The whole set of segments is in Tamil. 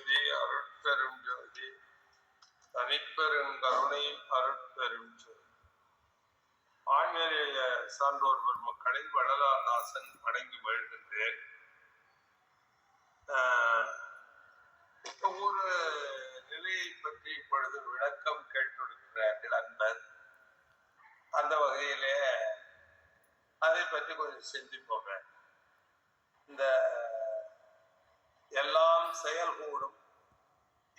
ஜோதி அருட்பெரும் ஜோதி தனிப்பெரும் கருணை அருட்பெரும் ஜோதி ஆண்மைய சான்றோர் பெருமக்களை வள்ளலாதாசன் வணங்கி மகிழ்கின்றேன் ஒரு நிலையை பற்றி இப்பொழுது விளக்கம் கேட்டிருக்கிறார்கள் அன்பர். அந்த வகையிலே அதை பற்றி கொஞ்சம் சிந்திப்போங்க இந்த எல்லாம் செயல்கூடும்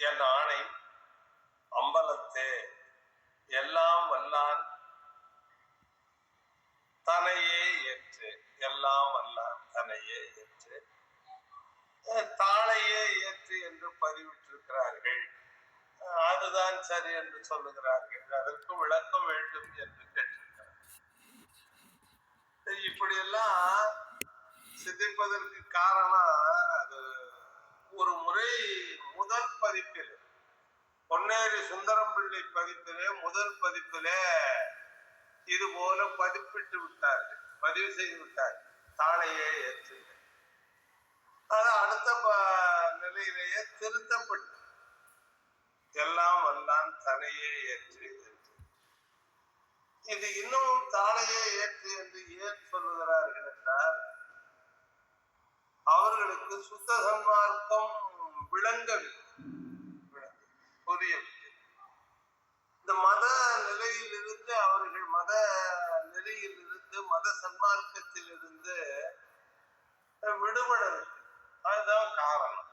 என் ஆணை அம்பலத்து எல்லாம் வல்லான். தனையே ஏற்று எல்லாம் வல்லான் தனையே ஏற்று. தாளையே ஏற்று என்று பதிவிட்டிருக்கிறார்கள்? அதுதான் சரி என்று சொல்லுகிறார்கள். அதற்கு விளக்கம் வேண்டும் என்று கேட்டிருக்கிறார்கள். இப்படியெல்லாம் சிந்திப்பதற்கு காரணம் முதல் பதிப்பில் பொன்னேரி சுந்தரம் பிள்ளை பதிப்பிலே முதல் பதிப்பிலே இது போல பதிப்பிட்டு விட்டார்கள் பதிவு செய்து விட்டார் தாளையே ஏற்றுங்கள். அது அடுத்த நிலையிலேயே திருத்தப்பட்டு எல்லாம் வல்லான் தனையே ஏற்று என்று. இது இன்னும் தாளையே ஏற்று என்று ஏன் சொல்லுகிறார்கள் என்றால் அவர்களுக்கு சுத்த சன்மார்க்கம் விளங்கவில்லை. புரியவில்லை இந்த மத நிலையிலிருந்து அவர்கள் மத நிலையிலிருந்து மத சன்மார்க்கத்திலிருந்து விடுபடவில்லை அதுதான் காரணம்.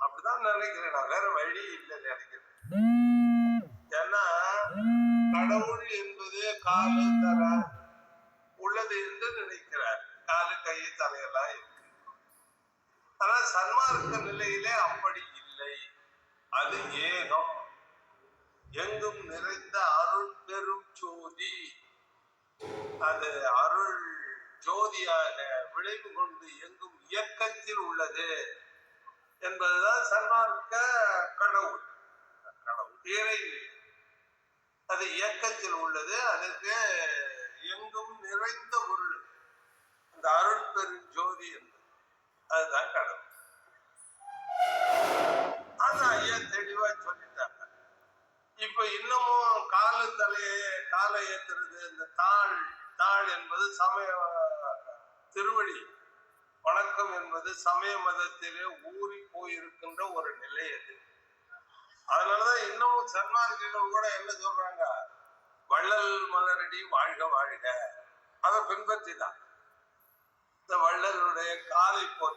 அப்படிதான் நினைக்கிறேன் நான். வேற வழி இல்லை நினைக்கிறேன். ஏன்னா கடவுள் என்பது காலு தர உள்ளது என்று நினைக்கிறார். காலு கை தலையெல்லாம் இருக்கு. ஆனா சன்மார்க்க நிலையிலே அப்படி இல்லை. அது ஏகம் எங்கும் நிறைந்த அருள் பெரும் ஜோதி. அது அருள் ஜோதியாக விளைவு கொண்டு எங்கும் இயக்கத்தில் உள்ளது என்பதுதான் சன்மார்க்க கடவுள். கடவுள் இறைவு அது இயக்கத்தில் உள்ளது அதற்கு எங்கும் நிறைந்த பொருள். அந்த அருள் பெரும் ஜோதி என்பது. அதுதான் கடவுள். காலு காலை ஏத்துறது இந்த தாழ் தாழ் என்பது சமய திருவடி. வணக்கம் என்பது சமய மதத்திலே ஊறி போயிருக்கின்ற ஒரு நிலை அது. அதனாலதான் இன்னமும் சன்மார்க்கிகள் கூட என்ன சொல்றாங்க? வள்ளல் மலரடி வாழ்க வாழ்க. அதை பின்பற்றி தான் இந்த வள்ளலுடைய காலை போற்றி